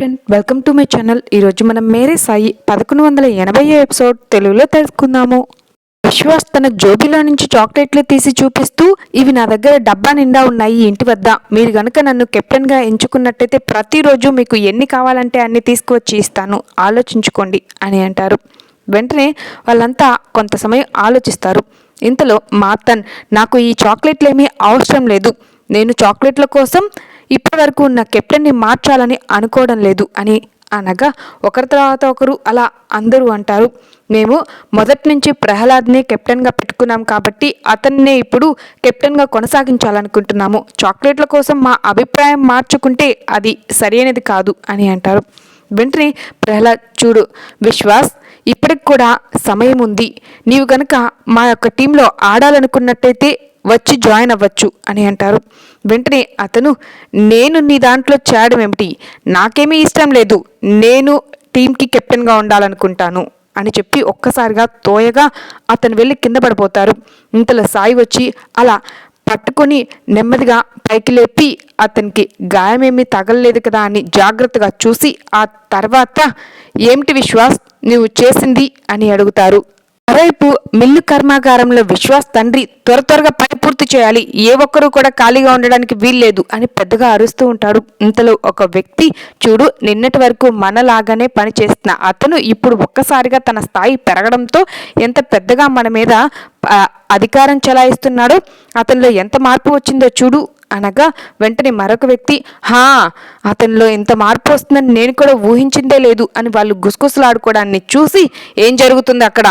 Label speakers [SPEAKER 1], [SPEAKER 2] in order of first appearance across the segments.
[SPEAKER 1] Friend welcome to my channel ఈరోజు మనం మేరే సాయి పదకొండు వందల ఎనభై ఎపిసోడ్ తెలుగులో తెలుసుకుందాము. విశ్వాస్ తన జోబీలో నుంచి చాక్లెట్లు తీసి చూపిస్తూ ఇవి నా దగ్గర డబ్బా నిండా ఉన్నాయి ఇంటి వద్ద. మీరు గనుక నన్ను కెప్టెన్గా ఎంచుకున్నట్టయితే ప్రతిరోజు మీకు ఎన్ని కావాలంటే అన్ని తీసుకువచ్చి ఇస్తాను. ఆలోచించుకోండి అని అంటారు. వెంటనే వాళ్ళంతా కొంత సమయం ఆలోచిస్తారు. ఇంతలో మాతన్ నాకు ఈ చాక్లెట్లు ఏమీ అవసరం లేదు. నేను చాక్లెట్ల కోసం ఇప్పటివరకు ఉన్న కెప్టెన్ని మార్చాలని అనుకోవడం లేదు అని అనగా ఒకరి తర్వాత ఒకరు అలా అందరూ అంటారు. మేము మొదటి నుంచి ప్రహ్లాద్నే కెప్టెన్గా పెట్టుకున్నాం కాబట్టి అతన్నే ఇప్పుడు కెప్టెన్గా కొనసాగించాలనుకుంటున్నాము. చాక్లెట్ల కోసం మా అభిప్రాయం మార్చుకుంటే అది సరైనది కాదు అని అంటారు. వెంటనే ప్రహ్లాద్ చూడు విశ్వాస్ ఇప్పటికి కూడా సమయం ఉంది. నీవు గనక మా యొక్క టీంలో ఆడాలనుకున్నట్టయితే వచ్చి జాయిన్ అవ్వచ్చు అని అంటారు. వెంటనే అతను నేను నీ దాంట్లో చేయడం ఏమిటి నాకేమీ ఇష్టం లేదు. నేను టీంకి కెప్టెన్గా ఉండాలనుకుంటాను. అని చెప్పి ఒక్కసారిగా తోయగా అతను వెళ్ళి కింద పడిపోతారు. ఇంతలో సాయి వచ్చి అలా పట్టుకొని నెమ్మదిగా పైకి లేపి అతనికి గాయమేమీ తగలలేదు కదా అని జాగ్రత్తగా చూసి ఆ తర్వాత ఏమిటి విశ్వాస్? నువ్వు చేసింది? అని అడుగుతారు. మరోవైపు మిల్లు కర్మాగారంలో విశ్వాస్ తండ్రి త్వర త్వరగా పని పూర్తి చేయాలి. ఏ ఒక్కరూ కూడా ఖాళీగా ఉండడానికి వీల్లేదు అని పెద్దగా అరుస్తూ ఉంటాడు. ఇంతలో ఒక వ్యక్తి చూడు నిన్నటి వరకు మనలాగానే పని చేస్తున్న అతను ఇప్పుడు ఒక్కసారిగా తన స్థాయి పెరగడంతో ఎంత పెద్దగా మన మీద అధికారం చెలాయిస్తున్నాడో అతనిలో ఎంత మార్పు వచ్చిందో చూడు అనగా వెంటనే మరొక వ్యక్తి హా అతనిలో ఎంత మార్పు వస్తుందని నేను కూడా ఊహించిందే లేదు అని వాళ్ళు గుసగుసలాడుకోవడాన్ని చూసి ఏం జరుగుతుంది అక్కడ?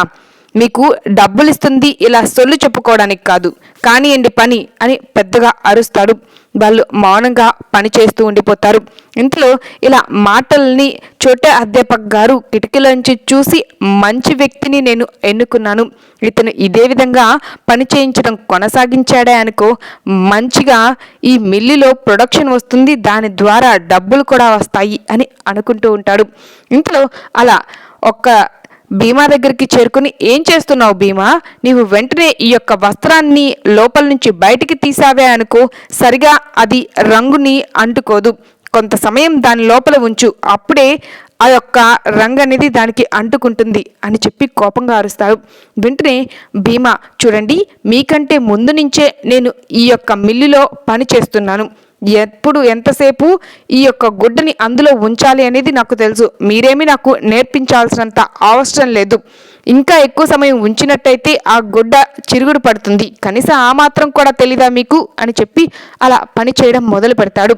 [SPEAKER 1] మీకు డబ్బులు ఇస్తుంది ఇలా సొల్లు చెప్పుకోవడానికి కాదు. కానియండి పని అని పెద్దగా అరుస్తాడు. వాళ్ళు మౌనంగా పని చేస్తూ ఉండిపోతారు. ఇంట్లో ఇలా మాటల్ని చోటే అధ్యాపక్ గారు కిటికీలోంచి చూసి మంచి వ్యక్తిని నేను ఎన్నుకున్నాను. ఇతను ఇదే విధంగా పని చేయించడం కొనసాగించాడే అనుకో మంచిగా ఈ మిల్లులో ప్రొడక్షన్ వస్తుంది దాని ద్వారా డబ్బులు కూడా వస్తాయి అని అనుకుంటూ ఉంటాడు. ఇంట్లో అలా ఒక్క భీమా దగ్గరికి చేరుకుని ఏం చేస్తున్నావు భీమా? నీవు వెంటనే ఈ యొక్క వస్త్రాన్ని లోపల నుంచి బయటికి తీసావే అనుకో సరిగా అది రంగుని అంటుకోదు. కొంత సమయం దాని లోపల ఉంచు అప్పుడే ఆ యొక్క రంగు అనేది దానికి అంటుకుంటుంది అని చెప్పి కోపంగా అరుస్తారు వెంటనే భీమా చూడండి మీకంటే ముందు నుంచే నేను ఈ యొక్క మిల్లులో పని చేస్తున్నాను. ఎప్పుడు ఎంతసేపు ఈ యొక్క గుడ్డని అందులో ఉంచాలి అనేది నాకు తెలుసు. మీరేమీ నాకు నేర్పించాల్సినంత అవసరం లేదు. ఇంకా ఎక్కువ సమయం ఉంచినట్టయితే ఆ గుడ్డ చిరుగుడు పడుతుంది. కనీసం ఆ మాత్రం కూడా తెలీదా మీకు? అని చెప్పి అలా పని చేయడం మొదలు పెడతాడు.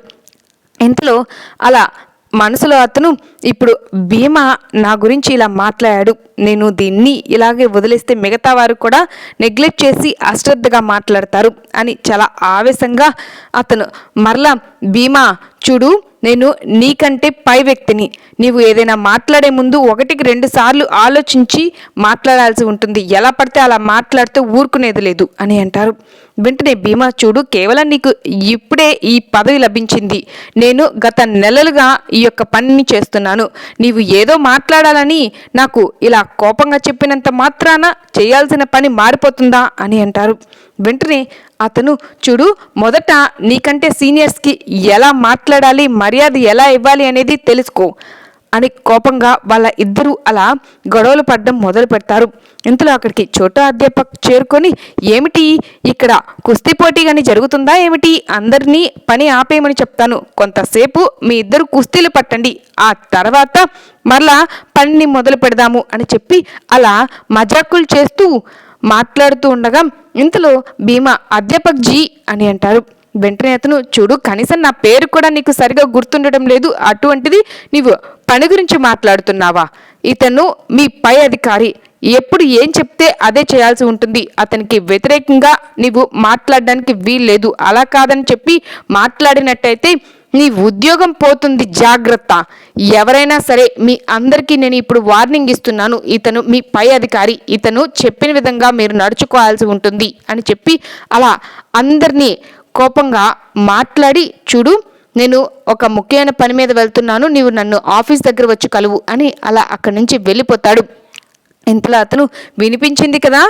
[SPEAKER 1] ఇంతలో అలా మనసులో అతను ఇప్పుడు భీమా నా గురించి ఇలా మాట్లాడాడు. నేను దీన్ని ఇలాగే వదిలేస్తే మిగతా వారు కూడా నెగ్లెక్ట్ చేసి అశ్రద్ధగా మాట్లాడతారు అని చాలా ఆవేశంగా అతను మరలా భీమా చూడు నేను నీకంటే పై వ్యక్తిని. నీవు ఏదైనా మాట్లాడే ముందు ఒకటికి రెండు సార్లు ఆలోచించి మాట్లాడాల్సి ఉంటుంది. ఎలా పడితే అలా మాట్లాడితే ఊరుకునేది లేదు అని అంటారు. వెంటనే భీమా చూడు కేవలం నీకు ఇప్పుడే ఈ పదవి లభించింది. నేను గత నెలలుగా ఈ యొక్క పనిని చేస్తున్నాను. నీవు ఏదో మాట్లాడాలని నాకు ఇలా కోపంగా చెప్పినంత మాత్రాన చేయాల్సిన పని మారిపోతుందా అని అంటారు. వెంటనే అతను చూడు మొదట నీకంటే సీనియర్స్కి ఎలా మాట్లాడాలి మర్యాద ఎలా ఇవ్వాలి అనేది తెలుసుకో అని కోపంగా వాళ్ళ ఇద్దరూ అలా గొడవలు పడడం మొదలు పెడతారు. ఇంతలో అక్కడికి చోటు అధ్యాపక్ చేరుకొని ఏమిటి? ఇక్కడ కుస్తీ పోటీ కానీ జరుగుతుందా ఏమిటి? అందరినీ పని ఆపేయమని చెప్తాను. కొంతసేపు మీ ఇద్దరు కుస్తీలు పట్టండి. ఆ తర్వాత మరలా పనిని మొదలు పెడదాము అని చెప్పి అలా మజాకులు చేస్తూ మాట్లాడుతూ ఉండగా ఇంతలో భీమా అధ్యాపక్ జీ అని అంటారు. వెంటనే అతను చూడు కనీసం నా పేరు కూడా నీకు సరిగా గుర్తుండడం లేదు. అటువంటిది నీవు పని గురించి మాట్లాడుతున్నావా? ఇతను మీ పై అధికారి. ఎప్పుడు ఏం చెప్తే అదే చేయాల్సి ఉంటుంది. అతనికి వ్యతిరేకంగా నీవు మాట్లాడడానికి వీల్లేదు. అలా కాదని చెప్పి మాట్లాడినట్టయితే నీ ఉద్యోగం పోతుంది జాగ్రత్త. ఎవరైనా సరే మీ అందరికీ నేను ఇప్పుడు వార్నింగ్ ఇస్తున్నాను. ఇతను మీ పై అధికారి. ఇతను చెప్పిన విధంగా మీరు నడుచుకోవాల్సి ఉంటుంది అని చెప్పి అలా అందరినీ కోపంగా మాట్లాడి చూడు నేను ఒక ముఖ్యమైన పని మీద వెళ్తున్నాను. నీవు నన్ను ఆఫీస్ దగ్గర వచ్చి కలువు అని అలా అక్కడి నుంచి వెళ్ళిపోతాడు. ఇంతలో అతను వినిపించింది కదా?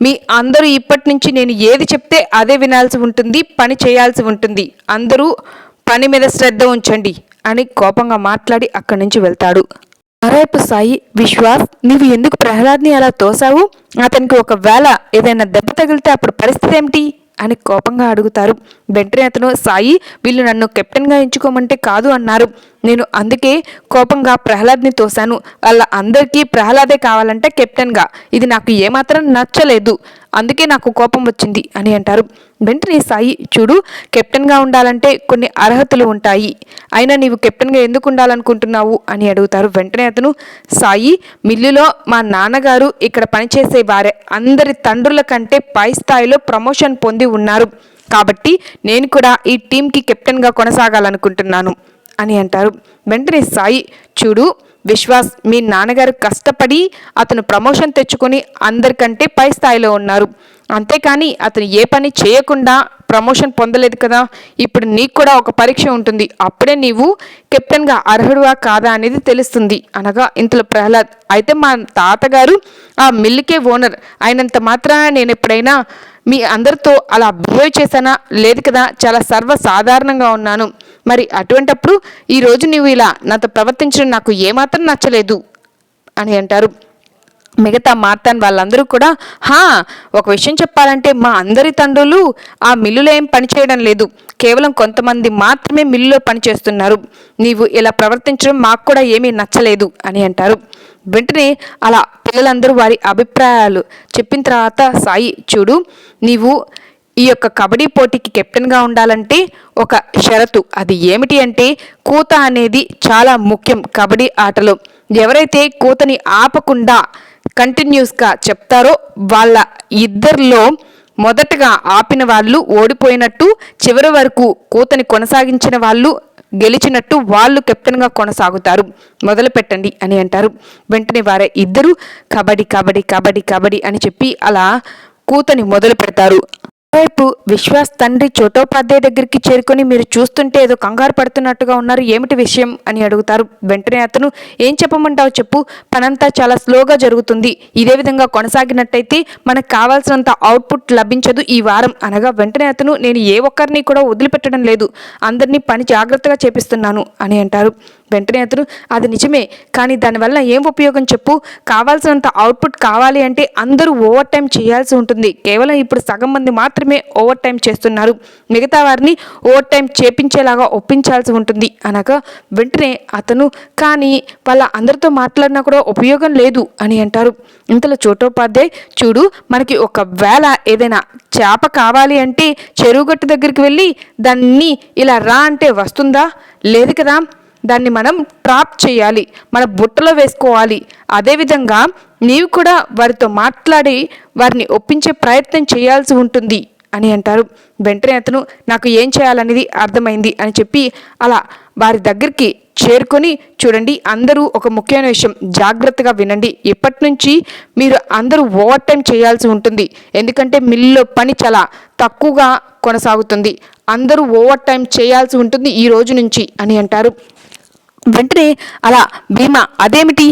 [SPEAKER 1] మీ అందరూ ఇప్పటి నుంచి నేను ఏది చెప్తే అదే వినాల్సి ఉంటుంది పని చేయాల్సి ఉంటుంది. అందరూ పని మీద శ్రద్ధ ఉంచండి అని కోపంగా మాట్లాడి అక్కడి నుంచి వెళ్తాడు. మరోవైపు సాయి విశ్వాస్ నీవు ఎందుకు ప్రహ్లాద్ని అలా తోసావు అతనికి ఒకవేళ ఏదైనా దెబ్బ తగిలితే అప్పుడు పరిస్థితి ఏమిటి? అని కోపంగా అడుగుతారు. వెంటనే అతను సాయి వీళ్ళు నన్ను కెప్టెన్గా ఎంచుకోమంటే కాదు అన్నారు. నేను అందుకే కోపంగా ప్రహ్లాద్ని తోశాను. వాళ్ళ అందరికీ ప్రహ్లాదే కావాలంటే కెప్టెన్గా. ఇది నాకు ఏమాత్రం నచ్చలేదు అందుకే నాకు కోపం వచ్చింది అని అంటారు. వెంటనే సాయి చూడు కెప్టెన్గా ఉండాలంటే కొన్ని అర్హతలు ఉంటాయి. అయినా నీవు కెప్టెన్గా ఎందుకు ఉండాలనుకుంటున్నావు? అని అడుగుతారు. వెంటనే అతను సాయి మిల్లులో మా నాన్నగారు ఇక్కడ పనిచేసే వారే. అందరి తండ్రుల కంటే పై స్థాయిలో ప్రమోషన్ పొంది ఉన్నారు. కాబట్టి నేను కూడా ఈ టీంకి కెప్టెన్గా కొనసాగాలనుకుంటున్నాను. అని అంటారు. వెంటనే సాయి చూడు విశ్వాస్ మీ నాన్నగారు కష్టపడి అతను ప్రమోషన్ తెచ్చుకొని అందరికంటే పై స్థాయిలో ఉన్నారు. అంతేకాని అతను ఏ పని చేయకుండా ప్రమోషన్ పొందలేదు కదా ఇప్పుడు నీకు కూడా ఒక పరీక్ష ఉంటుంది. అప్పుడే నీవు కెప్టెన్గా అర్హుడువా కాదా అనేది తెలుస్తుంది. అనగా ఇంతలో ప్రహ్లాద్ అయితే మా తాతగారు ఆ మిల్లుకే ఓనర్. అయినంత మాత్రాన నేను ఎప్పుడైనా మీ అందరితో అలా బిహేవ్ చేశానా? లేదు కదా చాలా సర్వసాధారణంగా ఉన్నాను. మరి అటువంటప్పుడు ఈరోజు నువ్వు ఇలా నాతో ప్రవర్తించడం నాకు ఏమాత్రం నచ్చలేదు అని అంటారు. మిగతా మార్తాన్ వాళ్ళందరూ కూడా హా ఒక విషయం చెప్పాలంటే మా అందరి తండ్రులు ఆ మిల్లులో ఏం పనిచేయడం లేదు. కేవలం కొంతమంది మాత్రమే మిల్లులో పనిచేస్తున్నారు నీవు ఇలా ప్రవర్తించడం మాకు కూడా ఏమీ నచ్చలేదు అని అంటారు. వెంటనే అలా పిల్లలందరూ వారి అభిప్రాయాలు చెప్పిన తర్వాత సాయి చూడు నీవు ఈ యొక్క కబడ్డీ పోటీకి కెప్టెన్గా ఉండాలంటే ఒక షరతు. అది ఏమిటి అంటే కూత అనేది చాలా ముఖ్యం కబడ్డీ ఆటలో. ఎవరైతే కూతని ఆపకుండా కంటిన్యూస్గా చెప్తారో వాళ్ళ ఇద్దరిలో మొదటగా ఆపిన వాళ్ళు ఓడిపోయినట్టు చివరి వరకు కూతని కొనసాగించిన వాళ్ళు గెలిచినట్టు వాళ్ళు కెప్టెన్గా కొనసాగుతారు. మొదలు పెట్టండి అని అంటారు. వెంటనే వారే ఇద్దరు కబడ్డీ కబడ్డీ కబడ్డీ కబడ్డీ అని చెప్పి అలా కూతని మొదలు పెడతారు. వైపు విశ్వాస్ తండ్రి చోటోపాధ్యాయ దగ్గరికి చేరుకొని మీరు చూస్తుంటే ఏదో కంగారు పడుతున్నట్టుగా ఉన్నారు. ఏమిటి విషయం అని అడుగుతారు. వెంటనే అతను ఏం చెప్పమంటావు చెప్పు. పనంతా చాలా స్లోగా జరుగుతుంది. ఇదే విధంగా కొనసాగినట్టయితే మనకు కావాల్సినంత అవుట్పుట్ లభించదు ఈ వారం. అనగా వెంటనే అతను నేను ఏ ఒక్కరిని కూడా వదిలిపెట్టడం లేదు. అందరినీ పని జాగ్రత్తగా చేపిస్తున్నాను అని అంటారు. వెంటనే అతను అది నిజమే. కానీ దానివల్ల ఏం ఉపయోగం చెప్పు. కావాల్సినంత అవుట్పుట్ కావాలి అంటే అందరూ ఓవర్ టైం చేయాల్సి ఉంటుంది. కేవలం ఇప్పుడు సగం మంది మాత్రం మాత్రమే ఓవర్ టైం చేస్తున్నారు. మిగతా వారిని ఓవర్ టైం చేపించేలాగా ఒప్పించాల్సి ఉంటుంది. అనగా వెంటనే అతను కానీ వాళ్ళ అందరితో మాట్లాడినా కూడా ఉపయోగం లేదు అని అంటారు. ఇంతలో చోటోపాధ్యాయ్ చూడు మనకి ఒకవేళ ఏదైనా చేప కావాలి అంటే చెరువుగట్టు దగ్గరికి వెళ్ళి దాన్ని ఇలా రా అంటే వస్తుందా? లేదు కదా? దాన్ని మనం ట్రాప్ చేయాలి మన బుట్టలో వేసుకోవాలి. అదేవిధంగా నీవు కూడా వారితో మాట్లాడి వారిని ఒప్పించే ప్రయత్నం చేయాల్సి ఉంటుంది అని అంటారు. వెంటనే అతను నాకు ఏం చేయాలనేది అర్థమైంది అని చెప్పి అలా వారి దగ్గరికి చేరుకొని చూడండి అందరూ ఒక ముఖ్యమైన విషయం జాగ్రత్తగా వినండి. ఇప్పటి నుంచి మీరు అందరూ ఓవర్ టైం చేయాల్సి ఉంటుంది. ఎందుకంటే మిల్లులో పని చాలా తక్కువగా కొనసాగుతుంది. అందరూ ఓవర్ టైం చేయాల్సి ఉంటుంది ఈ రోజు నుంచి అని అంటారు. వెంటనే అలా భీమా అదేమిటి?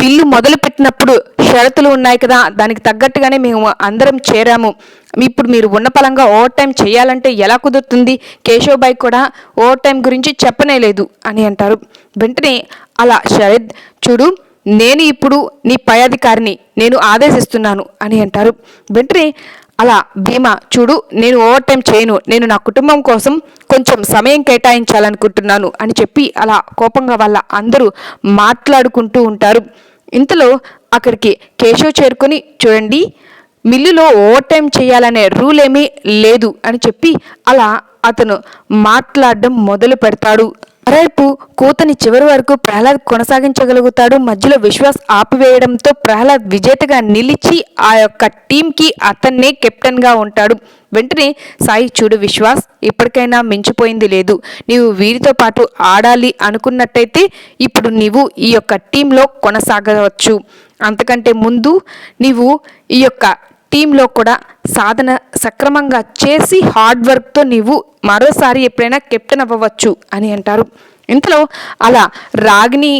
[SPEAKER 1] బిల్లు మొదలు పెట్టినప్పుడు షరతులు ఉన్నాయి కదా దానికి తగ్గట్టుగానే మేము అందరం చేరాము. ఇప్పుడు మీరు ఉన్న పలంగా ఓవర్ టైం చేయాలంటే ఎలా కుదురుతుంది? కేశవబాయ్ కూడా ఓవర్ టైం గురించి చెప్పనే లేదు అని అంటారు. వెంటనే అలా శరద్ చూడు నేను ఇప్పుడు నీ పై అధికారిని నేను ఆదేశిస్తున్నాను అని అంటారు. వెంటనే అలా భీమా చూడు నేను ఓవర్ టైం చేయను. నేను నా కుటుంబం కోసం కొంచెం సమయం కేటాయించాలనుకుంటున్నాను అని చెప్పి అలా కోపంగా వాళ్ళ అందరూ మాట్లాడుకుంటూ ఉంటారు. ఇంతలో అక్కడికి కేశవ్ చేరుకొని చూడండి మిల్లులో ఓవర్ టైం చేయాలనే రూల్ ఏమీ లేదు అని చెప్పి అలా అతను మాట్లాడడం మొదలు పెడతాడు మరోవైపు కూతని చివరి వరకు ప్రహ్లాద్ కొనసాగించగలుగుతాడు. మధ్యలో విశ్వాస్ ఆపివేయడంతో ప్రహ్లాద్ విజేతగా నిలిచి ఆ యొక్క టీంకి అతన్నే కెప్టెన్గా ఉంటాడు. వెంటనే సాయి చూడు విశ్వాస్ ఇప్పటికైనా మించిపోయింది లేదు. నీవు వీరితో పాటు ఆడాలి అనుకున్నట్టయితే ఇప్పుడు నీవు ఈ యొక్క టీంలో కొనసాగవచ్చు. అంతకంటే ముందు నీవు ఈ యొక్క టీంలో కూడా సాధన సక్రమంగా చేసి హార్డ్ వర్క్తో నీవు మరోసారి ఎప్పుడైనా కెప్టెన్ అవ్వవచ్చు అని అంటారు. ఇంతలో అలా రాగిని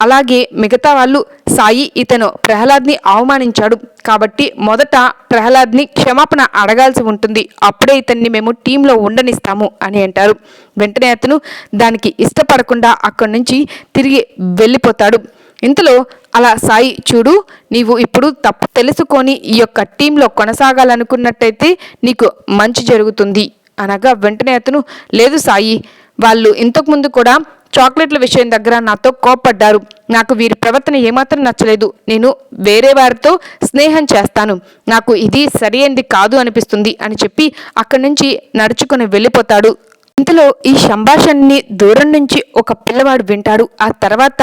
[SPEAKER 1] అలాగే మిగతా వాళ్ళు సాయి ఇతను ప్రహ్లాద్ని అవమానించాడు. కాబట్టి మొదట ప్రహ్లాద్ని క్షమాపణ అడగాల్సి ఉంటుంది. అప్పుడే ఇతన్ని మేము టీంలో ఉండనిస్తాము అని అంటారు. వెంటనే అతను దానికి ఇష్టపడకుండా అక్కడి నుంచి తిరిగి వెళ్ళిపోతాడు. ఇంతలో అలా సాయి చూడు నీవు ఇప్పుడు తప్పు తెలుసుకొని ఈ యొక్క టీంలో కొనసాగాలనుకున్నట్టయితే నీకు మంచి జరుగుతుంది. అనగా వెంటనే అతను లేదు సాయి వాళ్ళు ఇంతకుముందు కూడా చాక్లెట్ల విషయం దగ్గర నాతో కోప్పడ్డారు. నాకు వీరి ప్రవర్తన ఏమాత్రం నచ్చలేదు. నేను వేరే వారితో స్నేహం చేస్తాను. నాకు ఇది సరైనది కాదు అనిపిస్తుంది అని చెప్పి అక్కడి నుంచి నడుచుకుని వెళ్ళిపోతాడు. ఇంతలో ఈ సంభాషణని దూరం నుంచి ఒక పిల్లవాడు వింటాడు. ఆ తర్వాత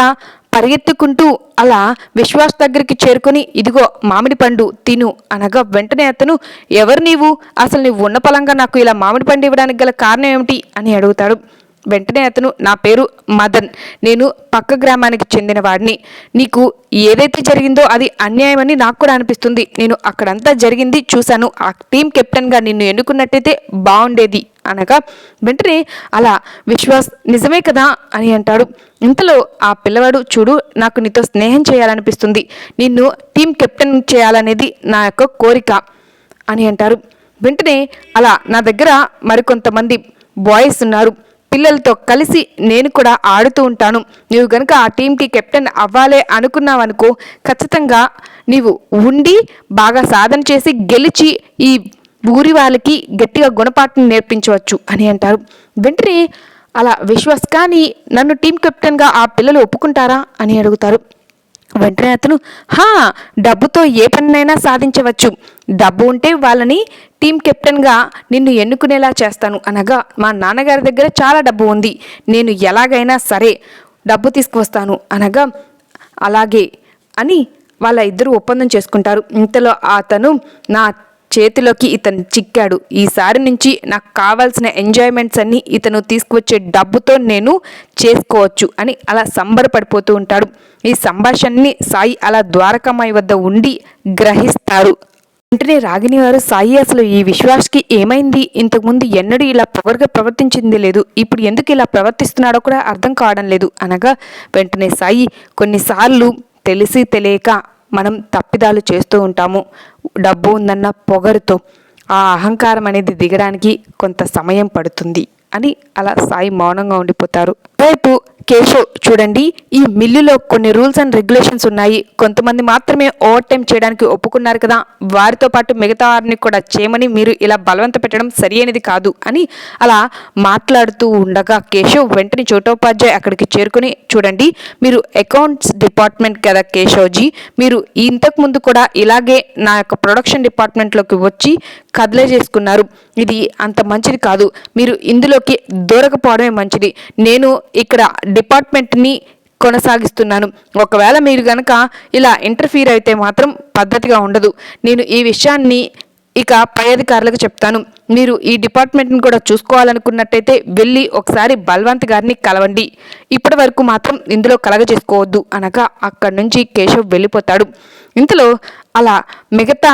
[SPEAKER 1] పరిగెత్తుకుంటూ అలా విశ్వాస్ దగ్గరికి చేరుకొని ఇదిగో మామిడి పండు తిను అనగా వెంటనే అతను ఎవరు నీవు? అసలు నీవు ఉన్న పలంగా నాకు ఇలా మామిడి పండు ఇవ్వడానికి గల కారణం ఏమిటి? అని అడుగుతాడు. వెంటనే అతను నా పేరు మదన్. నేను పక్క గ్రామానికి చెందినవాడిని నీకు ఏదైతే జరిగిందో అది అన్యాయమని నాకు కూడా అనిపిస్తుంది. నేను అక్కడంతా జరిగింది చూశాను. ఆ టీం కెప్టెన్గా నిన్ను ఎన్నుకున్నట్టయితే బాగుండేది. అనగా వెంటనే అలా విశ్వాస్ నిజమే కదా అని అంటాడు. ఇంతలో ఆ పిల్లవాడు చూడు నాకు నీతో స్నేహం చేయాలనిపిస్తుంది. నిన్ను టీం కెప్టెన్ చేయాలనేది నా యొక్క కోరిక అని అంటారు. వెంటనే అలా నా దగ్గర మరికొంతమంది బాయ్స్ ఉన్నారు. పిల్లలతో కలిసి నేను కూడా ఆడుతూ ఉంటాను. నీవు గనుక ఆ టీంకి కెప్టెన్ అవ్వాలే అనుకున్నావనుకో ఖచ్చితంగా నీవు ఉండి బాగా సాధన చేసి గెలిచి ఈ ఊరి వాళ్ళకి గట్టిగా గుణపాఠం నేర్పించవచ్చు అని అంటారు. వెంటనే అలా విశ్వాస్ కానీ నన్ను టీం కెప్టెన్గా ఆ పిల్లలు ఒప్పుకుంటారా అని అడుగుతారు. వెంటనే అతను హా డబ్బుతో ఏ పనినైనా సాధించవచ్చు. డబ్బు ఉంటే వాళ్ళని టీం కెప్టెన్గా నిన్ను ఎన్నుకునేలా చేస్తాను. అనగా మా నాన్నగారి దగ్గర చాలా డబ్బు ఉంది. నేను ఎలాగైనా సరే డబ్బు తీసుకువస్తాను. అనగా అలాగే అని వాళ్ళ ఇద్దరు ఒప్పందం చేసుకుంటారు. ఇంతలో అతను నా చేతిలోకి ఇతను చిక్కాడు. ఈసారి నుంచి నాకు కావాల్సిన ఎంజాయ్మెంట్స్ అన్ని ఇతను తీసుకువచ్చే డబ్బుతో నేను చేసుకోవచ్చు అని అలా సంబరపడిపోతూ ఉంటాడు. ఈ సంభాషణని సాయి అలా ద్వారకామాయి వద్ద ఉండి గ్రహిస్తారు వెంటనే రాగిని వారు సాయి అసలు ఈ విశ్వాస్కి ఏమైంది? ఇంతకుముందు ఎన్నడూ ఇలా పొగరుగా ప్రవర్తించింది లేదు. ఇప్పుడు ఎందుకు ఇలా ప్రవర్తిస్తున్నాడో కూడా అర్థం కావడం లేదు. అనగా వెంటనే సాయి కొన్నిసార్లు తెలిసి తెలియక మనం తప్పిదాలు చేస్తూ ఉంటాము. డబ్బు ఉందన్న పొగరుతో ఆ అహంకారం అనేది దిగడానికి కొంత సమయం పడుతుంది అని అలా సాయి మౌనంగా ఉండిపోతారు. రేపు కేశవ్ చూడండి. ఈ మిల్లులో కొన్ని రూల్స్ అండ్ రెగ్యులేషన్స్ ఉన్నాయి. కొంతమంది మాత్రమే ఓవర్ టైం చేయడానికి ఒప్పుకున్నారు కదా. వారితో పాటు మిగతా వారిని కూడా చేయమని మీరు ఇలా బలవంత పెట్టడం సరియైనది కాదు అని అలా మాట్లాడుతూ ఉండగా కేశవ్ వెంటనే చోటోపాధ్యాయ్ అక్కడికి చేరుకుని చూడండి. మీరు అకౌంట్స్ డిపార్ట్మెంట్ కదా కేశవ్జీ. మీరు ఇంతకు ముందు కూడా ఇలాగే నా యొక్క ప్రొడక్షన్ డిపార్ట్మెంట్లోకి వచ్చి కదలే చేసుకున్నారు. ఇది అంత మంచిది కాదు. మీరు ఇందులోకి దూరకపోవడమే మంచిది. నేను ఇక్కడ డిపార్ట్మెంట్ని కొనసాగిస్తున్నాను. ఒకవేళ మీరు గనక ఇలా ఇంటర్ఫీర్ అయితే మాత్రం పద్ధతిగా ఉండదు. నేను ఈ విషయాన్ని ఇక పై అధికారులకు చెప్తాను. మీరు ఈ డిపార్ట్మెంట్ని కూడా చూసుకోవాలనుకున్నట్టయితే వెళ్ళి ఒకసారి బల్వంత్ గారిని కలవండి. ఇప్పటి వరకు మాత్రం ఇందులో కలగజేసుకోవద్దు అనగా అక్కడి నుంచి కేశవ్ వెళ్ళిపోతాడు. ఇంతలో అలా మిగతా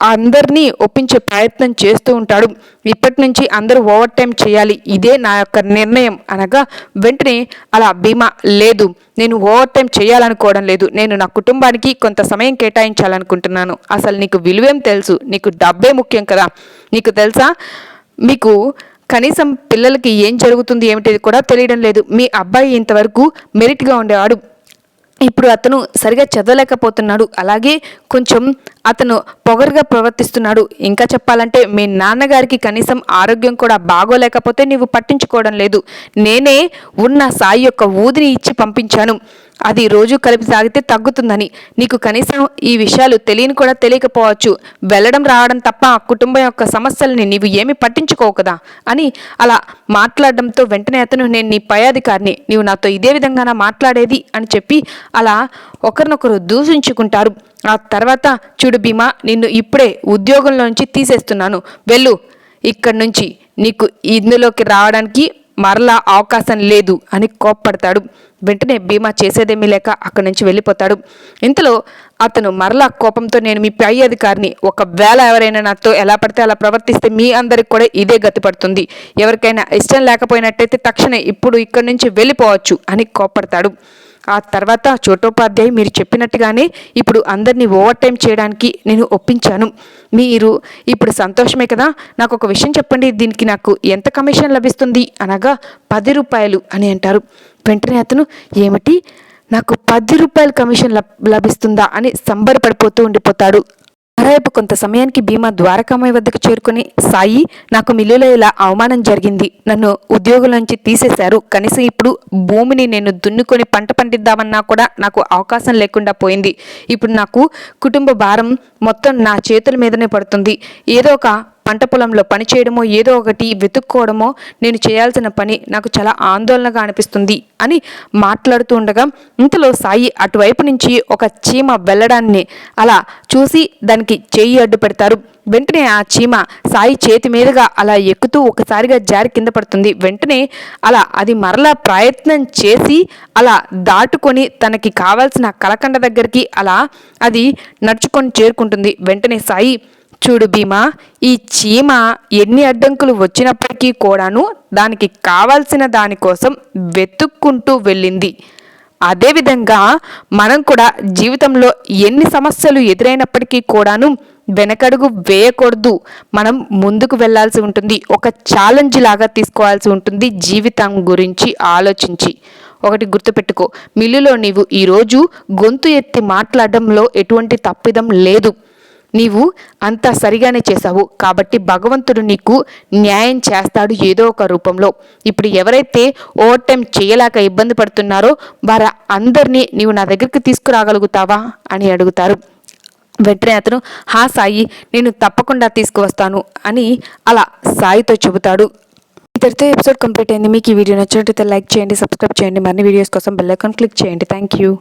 [SPEAKER 1] అందరినీ ఒప్పించే ప్రయత్నం చేస్తూ ఉంటాడు. ఇప్పటి నుంచి అందరూ ఓవర్ టైం చేయాలి. ఇదే నా యొక్క నిర్ణయం అనగా వెంటనే అలా భీమా లేదు నేను ఓవర్ టైం చేయాలనుకోవడం లేదు. నేను నా కుటుంబానికి కొంత సమయం కేటాయించాలనుకుంటున్నాను. అసలు నీకు విలువేం తెలుసు? నీకు డబ్బే ముఖ్యం కదా? నీకు తెలుసా? మీకు కనీసం పిల్లలకి ఏం జరుగుతుంది ఏమిటి కూడా తెలియడం లేదు. మీ అబ్బాయి ఇంతవరకు మెరిట్గా ఉండేవాడు. ఇప్పుడు అతను సరిగా చదవలేకపోతున్నాడు. అలాగే కొంచెం అతను పొగరుగా ప్రవర్తిస్తున్నాడు. ఇంకా చెప్పాలంటే మీ నాన్నగారికి కనీసం ఆరోగ్యం కూడా బాగోలేకపోతే నీవు పట్టించుకోవడం లేదు. నేనే ఉన్న సాయి యొక్క ఊదిని ఇచ్చి పంపించాను. అది రోజు కలిపి సాగితే తగ్గుతుందని. నీకు కనీసం ఈ విషయాలు తెలియని కూడా తెలియకపోవచ్చు. వెళ్ళడం రావడం తప్ప కుటుంబం యొక్క సమస్యల్ని నీవు ఏమి పట్టించుకోవు కదా అని అలా మాట్లాడడంతో వెంటనే అతను నేను నీ పై అధికారిని నీవు నాతో ఇదే విధంగా మాట్లాడేది? అని చెప్పి అలా ఒకరినొకరు దూషించుకుంటారు. ఆ తర్వాత చూడు భీమా నిన్ను ఇప్పుడే ఉద్యోగంలో నుంచి తీసేస్తున్నాను. వెళ్ళు. ఇక్కడి నుంచి నీకు ఇందులోకి రావడానికి మరలా అవకాశం లేదు అని కోప్పడతాడు. వెంటనే భీమా చేసేదేమీ లేక అక్కడి నుంచి వెళ్ళిపోతాడు. ఇంతలో అతను మరలా కోపంతో నేను మీ పై అధికారిని ఒకవేళ ఎవరైనా నాతో ఎలా పడితే అలా ప్రవర్తిస్తే మీ అందరికి కూడా ఇదే గతి పడుతుంది. ఎవరికైనా ఇష్టం లేకపోయినట్టయితే తక్షణ ఇప్పుడు ఇక్కడి నుంచి వెళ్ళిపోవచ్చు అని కోప్పడతాడు. ఆ తర్వాత చోటోపాధ్యాయ మీరు చెప్పినట్టుగానే ఇప్పుడు అందరినీ ఓవర్ టైం చేయడానికి నేను ఒప్పించాను. మీరు ఇప్పుడు సంతోషమే కదా? నాకు ఒక విషయం చెప్పండి. దీనికి నాకు ఎంత కమిషన్ లభిస్తుంది? అనగా పది రూపాయలు అని అంటారు. వెంటనే అతను ఏమిటి? నాకు పది రూపాయల కమిషన్ లభిస్తుందా? అని సంబరపడిపోతూ ఉండిపోతాడు. రేపు కొంత సమయానికి భీమా ద్వారకామయ్య వద్దకు చేరుకుని సాయి నాకు మిల్లులో ఇలా అవమానం జరిగింది. నన్ను ఉద్యోగుల తీసేశారు. కనీసం ఇప్పుడు భూమిని నేను దున్నుకొని పంట పండిద్దామన్నా కూడా నాకు అవకాశం లేకుండా పోయింది. ఇప్పుడు నాకు కుటుంబ భారం మొత్తం నా చేతుల మీదనే పడుతుంది. ఏదో ఒక పంట పొలంలో పని చేయడమో ఏదో ఒకటి వెతుక్కోవడమో నేను చేయాల్సిన పని నాకు చాలా ఆందోళనగా అనిపిస్తుంది అని మాట్లాడుతూ ఉండగా ఇంతలో సాయి అటువైపు నుంచి ఒక చీమ వెళ్ళడాన్ని అలా చూసి దానికి చేయి అడ్డు పెడతారు. వెంటనే ఆ చీమ సాయి చేతి మీదుగా అలా ఎక్కుతూ ఒకసారిగా జారి కింద పడుతుంది. వెంటనే అలా అది మరలా ప్రయత్నం చేసి అలా దాటుకొని తనకి కావాల్సిన కలకండ దగ్గరికి అలా అది నడుచుకొని చేరుకుంటుంది. వెంటనే సాయి చూడు భీమా ఈ చీమ ఎన్ని అడ్డంకులు వచ్చినప్పటికీ కూడాను దానికి కావాల్సిన దానికోసం వెతుక్కుంటూ వెళ్ళింది. అదేవిధంగా మనం కూడా జీవితంలో ఎన్ని సమస్యలు ఎదురైనప్పటికీ కూడాను వెనకడుగు వేయకూడదు. మనం ముందుకు వెళ్ళాల్సి ఉంటుంది. ఒక ఛాలెంజ్ లాగా తీసుకోవాల్సి ఉంటుంది జీవితం గురించి ఆలోచించి. ఒకటి గుర్తుపెట్టుకో మిల్లులో నీవు ఈరోజు గొంతు ఎత్తి మాట్లాడడంలో ఎటువంటి తప్పిదం లేదు. నీవు అంతా సరిగానే చేశావు. కాబట్టి భగవంతుడు నీకు న్యాయం చేస్తాడు ఏదో ఒక రూపంలో. ఇప్పుడు ఎవరైతే ఓవర్ టైం చేయలేక ఇబ్బంది పడుతున్నారో వారి అందరినీ నీవు నా దగ్గరికి తీసుకురాగలుగుతావా అని అడుగుతారు. వెంటనే అతను హా సాయి నేను తప్పకుండా తీసుకువస్తాను అని అలా సాయితో చెబుతాడు. ఇద్దరితో ఎపిసోడ్ కంప్లీట్ అయింది. మీకు ఈ వీడియో నచ్చినట్లయితే లైక్ చేయండి సబ్స్క్రైబ్ చేయండి. మరిన్ని వీడియోస్ కోసం బెల్ ఐకాన్ క్లిక్ చేయండి. Thank you